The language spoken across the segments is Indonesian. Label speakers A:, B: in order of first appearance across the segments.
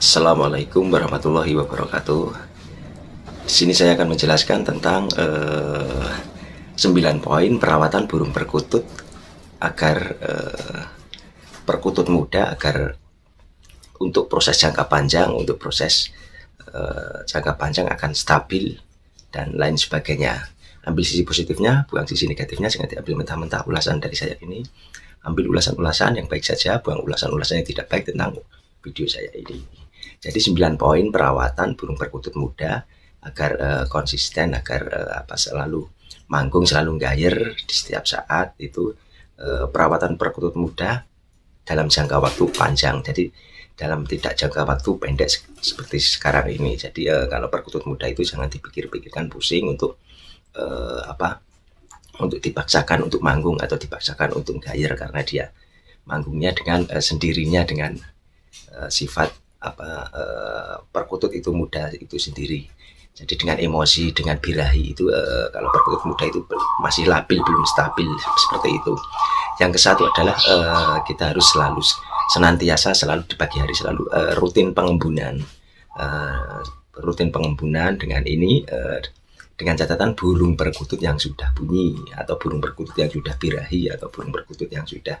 A: Assalamualaikum warahmatullahi wabarakatuh. Di sini saya akan menjelaskan tentang eh, 9 poin perawatan burung perkutut agar eh, perkutut muda agar untuk proses jangka panjang, untuk proses eh, jangka panjang akan stabil dan lain sebagainya. Ambil sisi positifnya, buang sisi negatifnya, jangan diambil mentah-mentah ulasan dari saya ini. Ambil ulasan-ulasan yang baik saja, buang ulasan-ulasan yang tidak baik tentang video saya ini. Jadi 9 poin perawatan burung perkutut muda agar uh, konsisten, agar uh, apa selalu manggung, selalu gayer di setiap saat itu uh, perawatan perkutut muda dalam jangka waktu panjang. Jadi dalam tidak jangka waktu pendek seperti sekarang ini. Jadi uh, kalau perkutut muda itu jangan dipikir-pikirkan pusing untuk uh, apa untuk dipaksakan untuk manggung atau dipaksakan untuk gayer karena dia manggungnya dengan uh, sendirinya dengan uh, sifat apa uh, perkutut itu muda itu sendiri. Jadi dengan emosi, dengan birahi itu uh, kalau perkutut muda itu masih labil, belum stabil seperti itu. Yang ke satu adalah uh, kita harus selalu senantiasa selalu di pagi hari selalu uh, rutin pengembunan. Uh, rutin pengembunan dengan ini uh, dengan catatan burung perkutut yang sudah bunyi atau burung perkutut yang sudah birahi atau burung perkutut yang sudah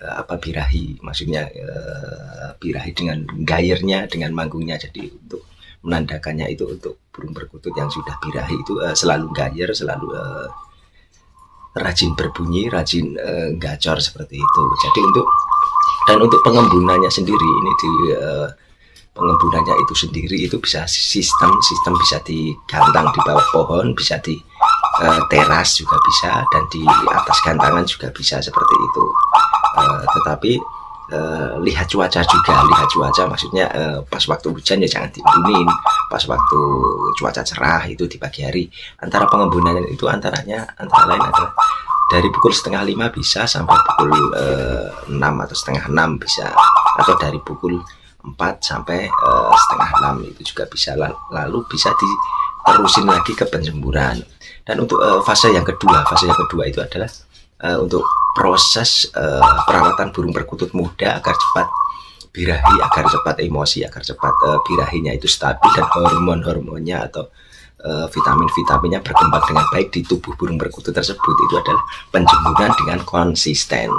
A: apa birahi maksudnya uh, birahi dengan gayernya dengan manggungnya. Jadi untuk menandakannya itu untuk burung perkutut yang sudah birahi itu uh, selalu gayer selalu uh, rajin berbunyi rajin uh, gacor seperti itu. Jadi untuk dan untuk pengembunannya sendiri ini di uh, pengembunannya itu sendiri itu bisa sistem sistem bisa digantung di bawah pohon bisa di uh, teras juga bisa dan di atas gantangan juga bisa seperti itu uh, tetapi uh, lihat cuaca juga lihat cuaca maksudnya uh, pas waktu hujan ya jangan diembunin pas waktu cuaca cerah itu di pagi hari antara pengembunan itu antaranya antara lain adalah dari pukul setengah lima bisa sampai pukul enam atau setengah enam bisa atau dari pukul 4 sampai uh, setengah 6 itu juga bisa. Lalu bisa diterusin lagi ke penjemburan dan untuk uh, fase yang kedua fase yang kedua itu adalah uh, untuk proses uh, perawatan burung perkutut muda agar cepat birahi agar cepat emosi agar cepat uh, birahinya itu stabil dan hormon-hormonnya atau uh, vitamin-vitaminnya berkembang dengan baik di tubuh burung perkutut tersebut. Itu adalah penjemburan dengan konsisten.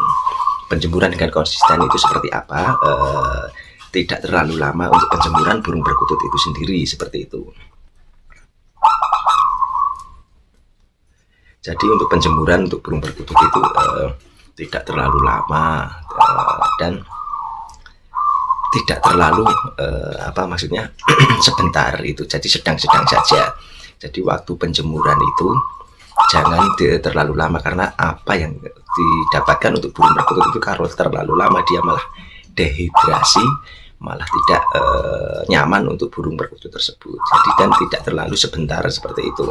A: Penjemburan dengan konsisten itu seperti apa? Uh, tidak terlalu lama untuk penjemuran burung perkutut itu sendiri seperti itu. Jadi untuk penjemuran untuk burung perkutut itu uh, tidak terlalu lama uh, dan tidak terlalu uh, apa maksudnya sebentar itu jadi sedang-sedang saja. Jadi waktu penjemuran itu jangan terlalu lama karena apa yang didapatkan untuk burung perkutut itu kalau terlalu lama dia malah dehidrasi malah tidak uh, nyaman untuk burung perkutut tersebut. Jadi dan tidak terlalu sebentar seperti itu.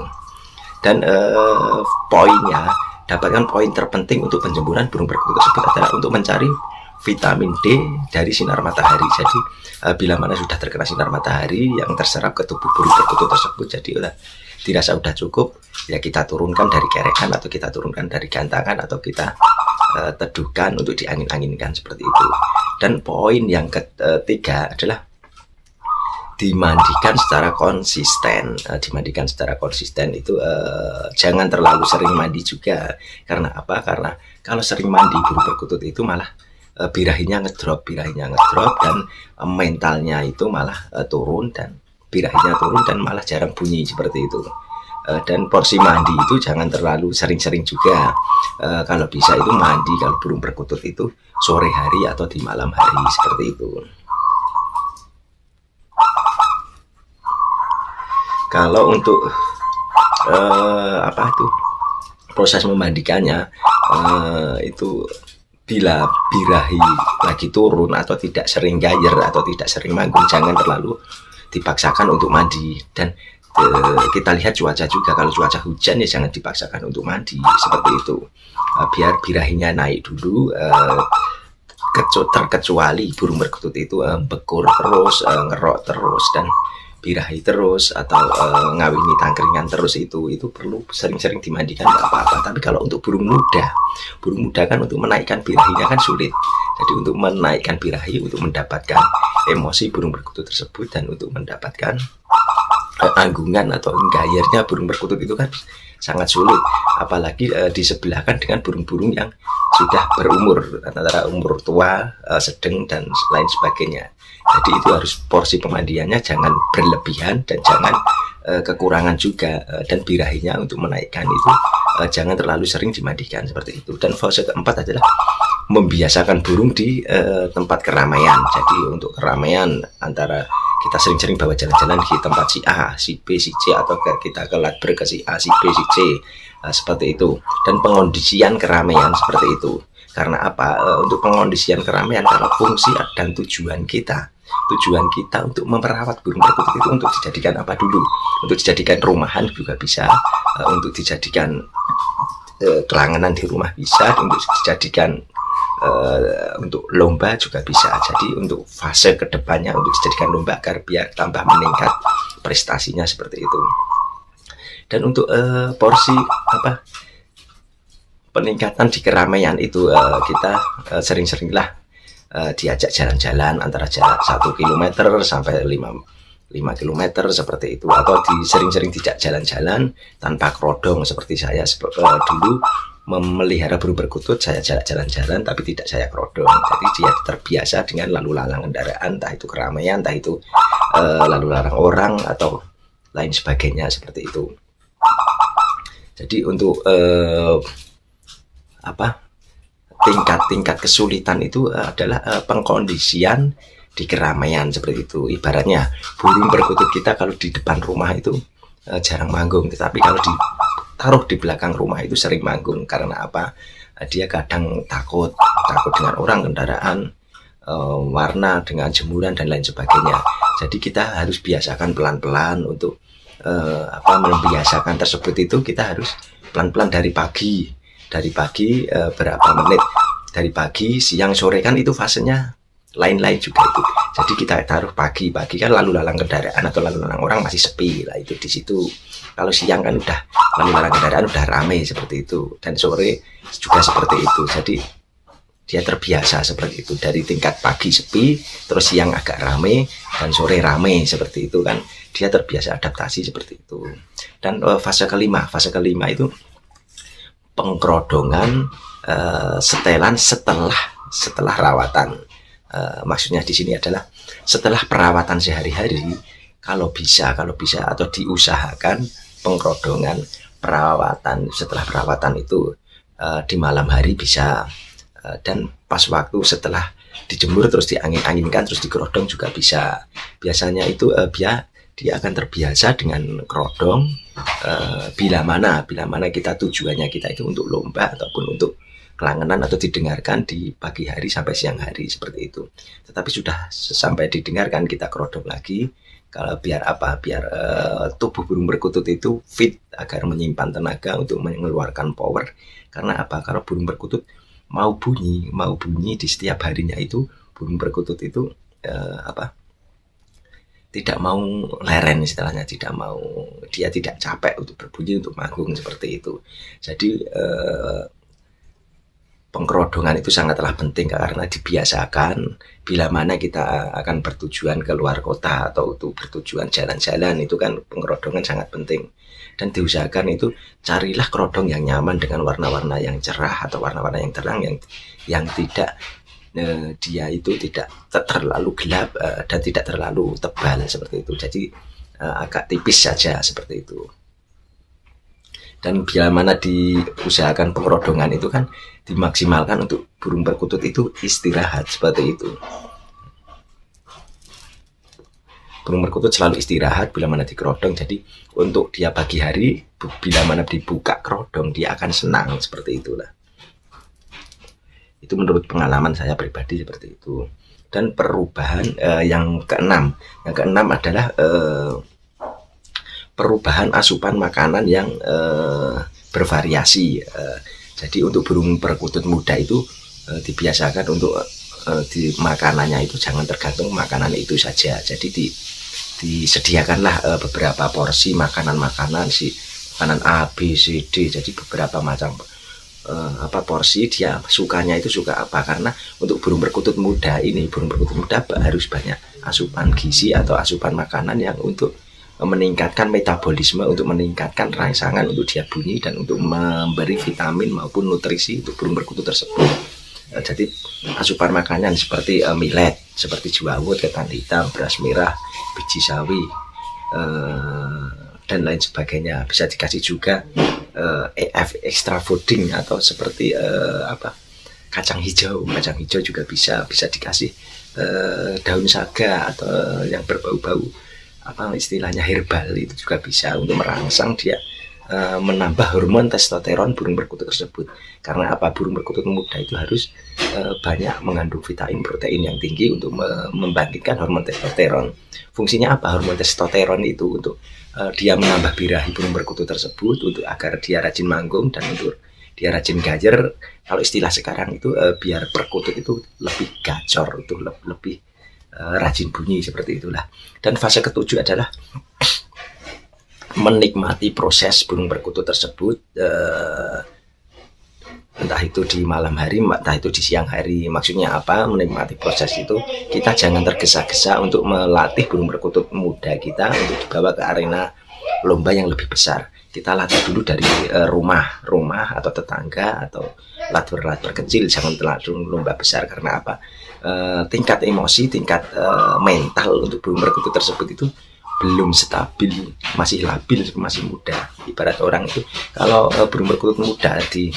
A: Dan uh, poinnya dapatkan poin terpenting untuk penjemburan burung perkutut tersebut adalah untuk mencari vitamin D dari sinar matahari. Jadi uh, bila mana sudah terkena sinar matahari yang terserap ke tubuh burung perkutut tersebut, jadi udah dirasa sudah cukup, ya kita turunkan dari kerekan atau kita turunkan dari gantangan atau kita uh, teduhkan untuk diangin-anginkan seperti itu. Dan poin yang ketiga adalah dimandikan secara konsisten. Uh, dimandikan secara konsisten itu uh, jangan terlalu sering mandi juga. Karena apa? Karena kalau sering mandi burung perkutut itu malah uh, birahinya ngedrop, birahinya ngedrop dan uh, mentalnya itu malah uh, turun dan birahinya turun dan malah jarang bunyi seperti itu. Dan porsi mandi itu jangan terlalu sering-sering juga. Uh, kalau bisa itu mandi kalau burung perkutut itu sore hari atau di malam hari seperti itu. Kalau untuk uh, apa itu proses memandikannya uh, itu bila birahi lagi turun atau tidak sering gayer atau tidak sering manggung jangan terlalu dipaksakan untuk mandi. Dan uh, kita lihat cuaca juga kalau cuaca hujan ya jangan dipaksakan untuk mandi seperti itu. Biar birahinya naik dulu uh, terkecuali burung perkutut itu bekur terus uh, ngerok terus dan birahi terus atau uh, ngawini tangkringan terus itu itu perlu sering-sering dimandikan nggak apa-apa. Tapi kalau untuk burung muda burung muda kan untuk menaikkan birahinya kan sulit. Jadi untuk menaikkan birahi untuk mendapatkan emosi burung perkutut tersebut dan untuk mendapatkan uh, anggungan atau gayernya burung perkutut itu kan sangat sulit. Apalagi uh, disebelahkan dengan burung-burung yang sudah berumur antara umur tua, uh, sedang dan lain sebagainya. Jadi itu harus porsi pemandiannya jangan berlebihan dan jangan uh, kekurangan juga uh, dan birahinya untuk menaikkan itu jangan terlalu sering dimandikan seperti itu. Dan fase keempat adalah membiasakan burung di tempat keramaian. Jadi untuk keramaian antara kita sering-sering bawa jalan-jalan di tempat si A, si B, si C atau kita ke ladber ke si A, si B, si C uh, seperti itu. Dan pengondisian keramaian seperti itu. Karena apa? Uh, untuk pengondisian keramaian karena fungsi dan tujuan kita tujuan kita untuk memerawat burung perkutut itu untuk dijadikan apa dulu untuk dijadikan rumahan juga bisa uh, untuk dijadikan uh, kelanganan di rumah bisa untuk dijadikan uh, untuk lomba juga bisa. Jadi untuk fase ke depannya untuk dijadikan lomba agar biar tambah meningkat prestasinya seperti itu. Dan untuk uh, porsi apa peningkatan di keramaian itu uh, kita uh, sering-seringlah uh, diajak jalan-jalan antara jarak satu kilometer sampai 5 5 km seperti itu. Atau di sering-sering tidak jalan-jalan tanpa kerodong seperti saya uh, dulu memelihara burung perkutut saya jalan-jalan tapi tidak saya kerodong jadi dia terbiasa dengan lalu lalang kendaraan entah itu keramaian entah itu uh, lalu lalang orang atau lain sebagainya seperti itu. Jadi untuk uh, apa tingkat-tingkat kesulitan itu adalah uh, pengkondisian di keramaian seperti itu. Ibaratnya burung perkutut kita kalau di depan rumah itu uh, jarang manggung, tetapi kalau ditaruh di belakang rumah itu sering manggung. Karena apa? Uh, dia kadang takut, takut dengan orang, kendaraan, uh, warna, dengan jemuran dan lain sebagainya. Jadi kita harus biasakan pelan-pelan untuk uh, apa membiasakan tersebut itu. Kita harus pelan-pelan dari pagi dari pagi e, berapa menit? Dari pagi siang sore kan itu fasenya lain-lain juga itu. Jadi kita taruh pagi pagi kan lalu lalang kendaraan atau lalu lalang orang masih sepi lah itu di situ kalau siang kan udah lalang kendaraan udah ramai seperti itu. Dan sore juga seperti itu. Jadi dia terbiasa seperti itu. Dari tingkat pagi sepi terus siang agak ramai dan sore ramai seperti itu kan. Dia terbiasa adaptasi seperti itu. Dan uh, fase kelima. Fase kelima itu pengkerodongan uh, setelan setelah setelah rawatan. Uh, maksudnya di sini adalah setelah perawatan sehari-hari kalau bisa kalau bisa atau diusahakan pengkerodongan perawatan. Setelah perawatan itu uh, di malam hari bisa uh, dan pas waktu setelah dijemur terus diangin-anginkan terus dikerodong juga bisa. Biasanya itu uh, biar dia akan terbiasa dengan kerodong uh, bila mana. Bila mana kita tujuannya kita itu untuk lomba ataupun untuk kelangenan atau didengarkan di pagi hari sampai siang hari seperti itu. Tetapi sudah sampai didengarkan kita kerodong lagi kalau biar apa? Biar uh, tubuh burung perkutut itu fit agar menyimpan tenaga untuk mengeluarkan power. Karena apa? Kalau burung perkutut mau bunyi mau bunyi di setiap harinya itu burung perkutut itu uh, apa? Tidak mau leren istilahnya tidak mau dia tidak capek untuk berbunyi untuk manggung seperti itu. Jadi eh, pengkerodongan itu sangatlah penting karena dibiasakan bila mana kita akan bertujuan ke luar kota atau untuk bertujuan jalan-jalan itu kan pengkerodongan sangat penting dan diusahakan itu carilah kerodong yang nyaman dengan warna-warna yang cerah atau warna-warna yang terang yang yang tidak eh, dia itu tidak terlalu gelap eh, dan tidak terlalu tebal seperti itu. Jadi eh, agak tipis saja seperti itu. Dan bila mana diusahakan pengerodongan itu kan dimaksimalkan untuk burung perkutut itu istirahat seperti itu. Burung perkutut selalu istirahat bila mana dikerodong. Jadi untuk dia pagi hari bila mana dibuka kerodong dia akan senang seperti itulah. Itu menurut pengalaman saya pribadi seperti itu. Dan perubahan uh, yang keenam, yang keenam adalah uh, perubahan asupan makanan yang uh, bervariasi. Uh, jadi untuk burung perkutut muda itu uh, dibiasakan untuk uh, di makanannya itu jangan tergantung makanan itu saja. Jadi di disediakanlah uh, beberapa porsi makanan-makanan si makanan A, B, C, D. Jadi beberapa macam uh, apa porsi dia sukanya itu suka apa karena untuk burung perkutut muda ini burung perkutut muda harus banyak asupan gizi atau asupan makanan yang untuk meningkatkan metabolisme untuk meningkatkan rangsangan untuk dia bunyi dan untuk memberi vitamin maupun nutrisi untuk burung perkutut tersebut. Uh, jadi asupan makanan seperti uh, millet, seperti jawut, ketan hitam, beras merah, biji sawi, uh, dan lain sebagainya. Bisa dikasih juga uh, EF extra fooding atau seperti uh, apa kacang hijau, kacang hijau juga bisa bisa dikasih uh, daun saga atau yang berbau-bau apa istilahnya herbal itu juga bisa untuk merangsang dia uh, menambah hormon testosteron burung perkutut tersebut. Karena apa? Burung perkutut muda itu harus uh, banyak mengandung vitamin protein yang tinggi untuk me membangkitkan hormon testosteron. Fungsinya apa? Hormon testosteron itu untuk uh, dia menambah birahi burung perkutut tersebut untuk agar dia rajin manggung dan untuk dia rajin gajer. Kalau istilah sekarang itu uh, biar perkutut itu lebih gacor itu lebih rajin bunyi seperti itulah. Dan fase ketujuh adalah menikmati proses burung perkutut tersebut uh, entah itu di malam hari entah itu di siang hari. Maksudnya apa? Menikmati proses itu. Kita jangan tergesa-gesa untuk melatih burung perkutut muda kita untuk dibawa ke arena lomba yang lebih besar. Kita latih dulu dari uh, rumah rumah atau tetangga atau latur-latur kecil. Jangan terlalu lomba besar karena apa uh, tingkat emosi, tingkat uh, mental untuk burung perkutut tersebut itu belum stabil, masih labil, masih muda. Ibarat orang itu kalau uh, burung perkutut muda di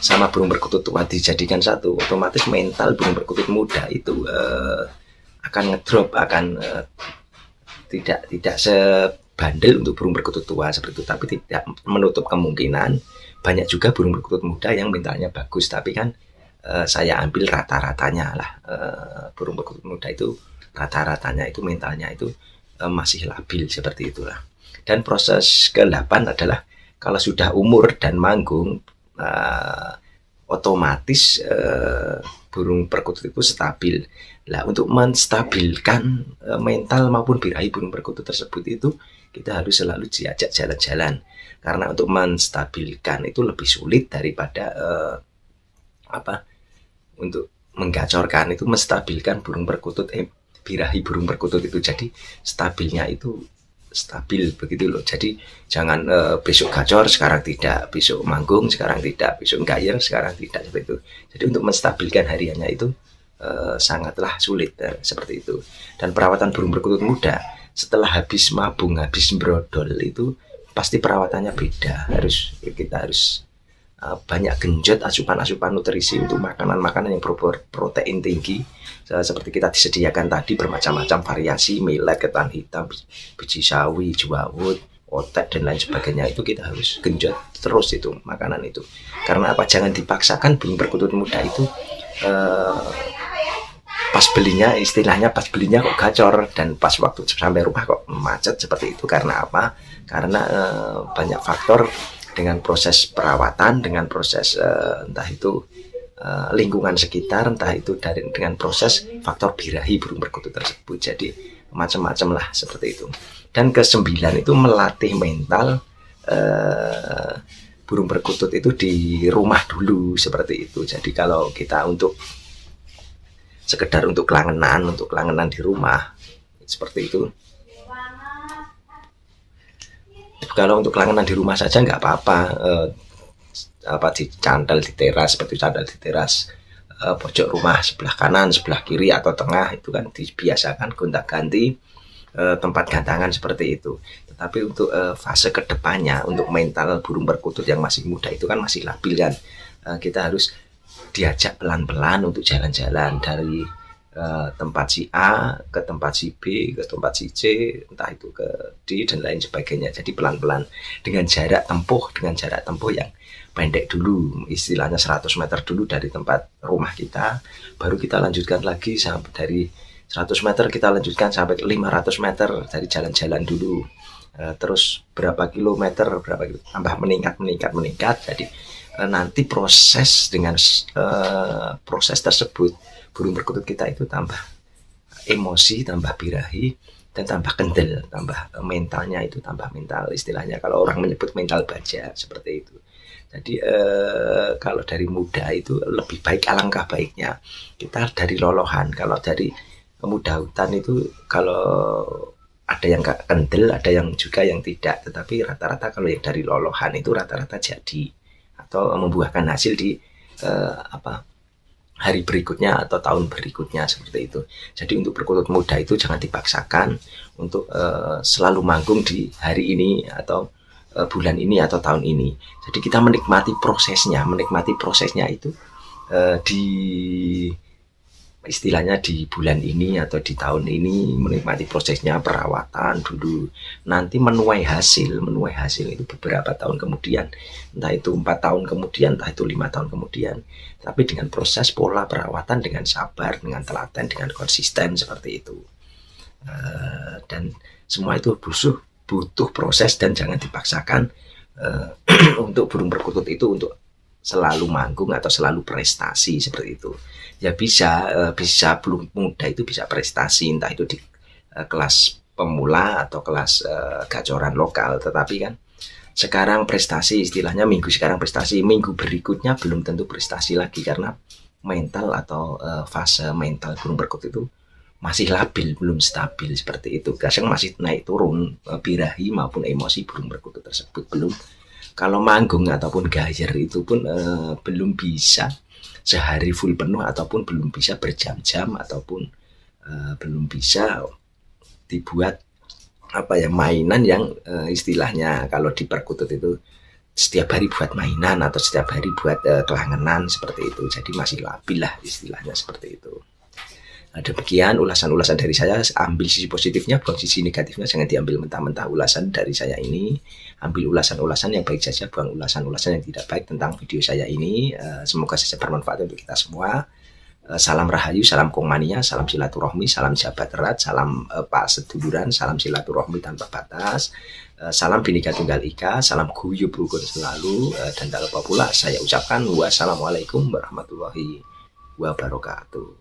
A: sama burung perkutut tua dijadikan satu, otomatis mental burung perkutut muda itu uh, akan ngedrop, akan uh, tidak tidak sebandel untuk burung perkutut tua seperti itu, tapi tidak menutup kemungkinan banyak juga burung perkutut muda yang mentalnya bagus, tapi kan uh, saya ambil rata-ratanya lah. Uh, burung perkutut muda itu rata-ratanya itu mentalnya itu uh, masih labil seperti itulah. Dan proses ke-8 adalah kalau sudah umur dan manggung otomatis burung perkutut itu stabil. Lah untuk menstabilkan mental maupun birahi burung perkutut tersebut itu kita harus selalu diajak jalan-jalan. Karena untuk menstabilkan itu lebih sulit daripada apa untuk menggacorkan itu menstabilkan burung perkutut eh, birahi burung perkutut itu. Jadi stabilnya itu stabil begitu loh. Jadi jangan uh, besok gacor sekarang tidak. Besok manggung sekarang tidak. Besok gayer sekarang tidak. Seperti itu. Jadi untuk menstabilkan hariannya itu uh, sangatlah sulit uh, seperti itu. Dan perawatan burung perkutut muda setelah habis mabung habis brodol itu pasti perawatannya beda. Harus kita harus Eh, banyak genjot asupan-asupan nutrisi untuk makanan-makanan yang berprotein tinggi. Seperti kita disediakan tadi bermacam-macam variasi millet, ketan hitam, biji sawi, jawut, otak dan lain sebagainya. Itu kita harus genjot terus itu makanan itu. Karena apa? Jangan dipaksakan burung perkutut muda itu uh, pas belinya istilahnya pas belinya kok gacor dan pas waktu sampai rumah kok macet seperti itu. Karena apa? Karena uh, banyak faktor dengan proses perawatan, dengan proses uh, entah itu uh, lingkungan sekitar, entah itu dari dengan proses faktor birahi burung perkutut tersebut. Jadi macam-macam lah seperti itu. Dan kesembilan itu melatih mental uh, burung perkutut itu di rumah dulu seperti itu. Jadi kalau kita untuk sekedar untuk kelangenan, untuk kelangenan di rumah seperti itu kalau untuk langganan di rumah saja nggak apa-apa eh, apa di candal di teras seperti candal di teras eh, pojok rumah sebelah kanan sebelah kiri atau tengah itu kan dibiasakan gonta-ganti eh, tempat gantangan seperti itu. Tetapi untuk eh, fase ke depannya untuk mental burung perkutut yang masih muda itu kan masih labil kan. Eh, kita harus diajak pelan-pelan untuk jalan-jalan dari uh, tempat si A ke tempat si B ke tempat si C entah itu ke D dan lain sebagainya. Jadi pelan-pelan dengan jarak tempuh dengan jarak tempuh yang pendek dulu istilahnya 100 meter dulu dari tempat rumah kita baru kita lanjutkan lagi sampai dari 100 meter kita lanjutkan sampai 500 meter dari jalan-jalan dulu. Uh, terus berapa kilometer berapa kilo, tambah meningkat meningkat meningkat. Jadi uh, nanti proses dengan uh, proses tersebut burung perkutut kita itu tambah emosi, tambah birahi, dan tambah kendel, tambah mentalnya itu tambah mental istilahnya kalau orang menyebut mental baja seperti itu. Jadi eh, kalau dari muda itu lebih baik alangkah baiknya kita dari lolohan. Kalau dari muda hutan itu kalau ada yang kendel, ada yang juga yang tidak. Tetapi rata-rata kalau yang dari lolohan itu rata-rata jadi atau membuahkan hasil di eh, apa hari berikutnya atau tahun berikutnya seperti itu. Jadi untuk berkutut muda itu jangan dipaksakan untuk uh, selalu manggung di hari ini atau uh, bulan ini atau tahun ini. Jadi kita menikmati prosesnya, menikmati prosesnya itu uh, di istilahnya di bulan ini atau di tahun ini menikmati prosesnya perawatan dulu. Nanti menuai hasil menuai hasil itu beberapa tahun kemudian. Entah itu empat tahun kemudian entah itu lima tahun kemudian. Tapi dengan proses pola perawatan dengan sabar dengan telaten dengan konsisten seperti itu. Uh, dan semua itu butuh butuh proses dan jangan dipaksakan uh, untuk burung perkutut itu untuk selalu manggung atau selalu prestasi seperti itu. Ya bisa uh, bisa belum muda itu bisa prestasi entah itu di uh, kelas pemula atau kelas uh, gacoran lokal. Tetapi kan sekarang prestasi istilahnya minggu sekarang prestasi minggu berikutnya belum tentu prestasi lagi karena mental atau fase mental burung perkut itu masih labil belum stabil seperti itu. Kadang masih naik turun birahi maupun emosi burung perkutut tersebut belum kalau manggung ataupun gajer itu pun uh, belum bisa sehari full penuh ataupun belum bisa berjam-jam ataupun uh, belum bisa dibuat apa ya mainan yang uh, istilahnya kalau di perkutut itu setiap hari buat mainan atau setiap hari buat uh, kelangenan seperti itu. Jadi masih labil lah istilahnya seperti itu Nah, demikian ulasan-ulasan dari saya. Ambil sisi positifnya, buang sisi negatifnya. Jangan diambil mentah-mentah ulasan dari saya ini. Ambil ulasan-ulasan yang baik saja, buang ulasan-ulasan yang tidak baik tentang video saya ini. Uh, semoga saja bermanfaat untuk kita semua. Uh, salam rahayu, salam kongmania, salam silaturahmi, salam jabat erat, salam uh, pak seduluran, salam silaturahmi tanpa batas. Uh, salam Bhinneka Tunggal Ika, salam guyub rukun selalu, uh, dan tak lupa pula saya ucapkan wassalamualaikum warahmatullahi wabarakatuh.